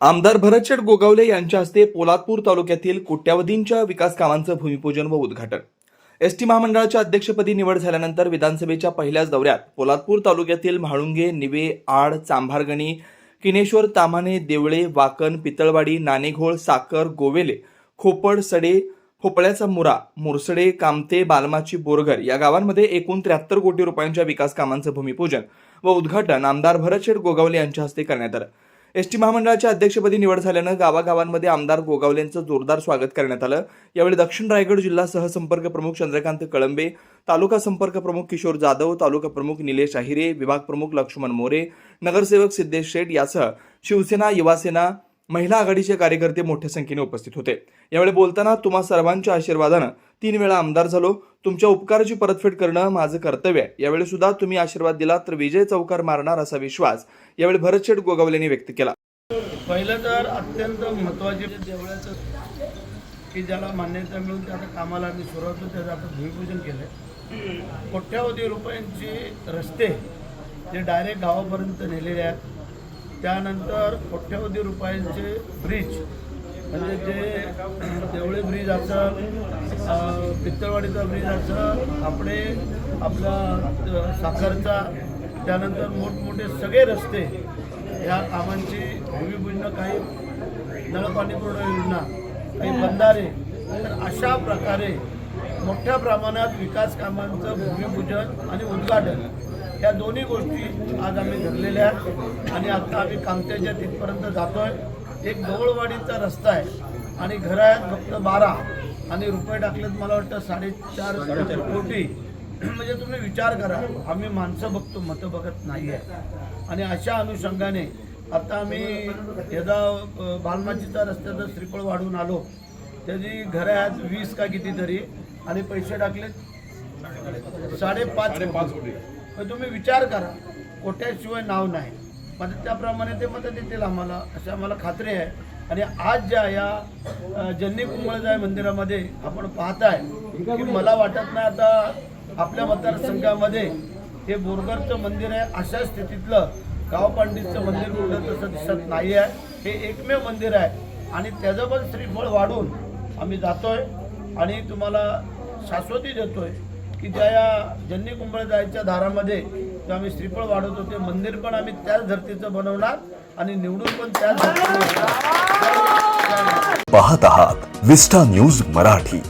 आमदार भरतशेठ गोगावले यांच्या हस्ते पोलादपूर तालुक्यातील कोट्यावधींच्या विकास कामांचं भूमिपूजन व उद्घाटन. एस टी महामंडळाच्या अध्यक्षपदी निवड झाल्यानंतर विधानसभेच्या पहिल्याच दौऱ्यात पोलादपूर तालुक्यातील म्हाळुंगे निवे आड चांभारगणी किनेश्वर तामाने देवळे वाकण पितळवाडी नाणेघोळ साकर गोवेले खोपड सडे खोपळ्याचा मुरा मुरसडे कामते बालमाची बोरघर या गावांमध्ये एकूण त्र्याहत्तर कोटी रुपयांच्या विकास कामांचं भूमिपूजन व उद्घाटन आमदार भरतशेठ गोगावले यांच्या हस्ते करण्यात आलं. एस टी महामंडळाच्या अध्यक्षपदी निवड झाल्यानं गावागावांमध्ये आमदार गोगावलेंचं जोरदार स्वागत करण्यात आलं. यावेळी दक्षिण रायगड जिल्हा सहसंपर्क प्रमुख चंद्रकांत कळंबे तालुका संपर्क प्रमुख किशोर जाधव तालुका प्रमुख निलेश अहिरे विभाग प्रमुख लक्ष्मण मोरे नगरसेवक सिद्धेश शेठ यासह शिवसेना युवासेना महिला आघाडीचे कार्यकर्ते मोठ्या संख्येने उपस्थित होते. यावेळी बोलताना तुम्हा सर्वांच्या आशीर्वादानं तीन वेळा आमदार झालो. तुमच्या उपकाराची परतफेड करणं माझं कर्तव्य आहे. यावेळी सुद्धा तुम्ही आशीर्वाद दिला तर विजय चौकार मारणार असा विश्वास यावेळी भरतशेठ गोगावले यांनी व्यक्त केला. पहिलं तर अत्यंत महत्त्वाचे देवळाचं की ज्याला मान्यता मिळून त्या कामाला आम्ही सुरुवात त्याचं आता भूमिपूजन केलं आहे कोट्यावधी रुपयांचे रस्ते जे डायरेक्ट गावापर्यंत नेलेले आहेत. त्यानंतर कोट्यवधी रुपयांचे ब्रिज म्हणजे जे देवळे ब्रिज असं पित्तळवाडीचा ब्रिज असं आपले आपला साखरचा त्यानंतर मोठमोठे सगळे रस्ते या कामांची भूमिपूजन काही नळपाणी पूर्ण योजना काही बंधारे तर अशा प्रकारे मोठ्या प्रमाणात विकास कामांचं भूमिपूजन आणि उद्घाटन या दोन्ही गोष्टी आज आम्ही धरलेल्या आहेत. आणि आता आम्ही कामत्याच्या तिथपर्यंत जातोय. एक गवळवाडीचा रस्ता आहे. आणि घरं आहेत फक्त बारा आणि रुपये टाकलेत मला वाटतं साडेचार कोटी. म्हणजे तुम्ही विचार करा आम्ही माणसं बघतो मतं बघत नाही आहे आणि अशा अनुषंगाने आता आम्ही यदा बालमाचीचा रस्त्याचं श्रीफळ वाढून आलो त्याची घरं आहेत वीस का कितीतरी आणि पैसे टाकलेत साडेपाच कोटी. मग तुम्ही विचार करा. कोट्याशिवाय नाव नाही. मग त्याप्रमाणे ते मतं देतील आम्हाला अशी आम्हाला खात्री आहे. आणि आज ज्या या जन्नी कुंभळजाय मंदिरामध्ये आपण पाहताय की मला वाटत नाही आता आपल्या मतदारसंघामध्ये हे बोरगरचं मंदिर आहे अशा स्थितीतलं गावपांडीचं मंदिर कुठं तसं दिसत नाही आहे हे एकमेव मंदिर आहे. आणि त्याचं पण श्रीफळ वाढून आम्ही जातोय आणि तुम्हाला शाश्वती देतोय. की ज्या या जन्नी कुंभळ जायच्या दारामध्ये आम्ही श्रीफळ वाढवत होते मंदिर पण आम्ही त्याच धर्तीचं बनवणार आणि निवडून पण त्याच धर्तीवर पाहत आहात विस्टा न्यूज मराठी.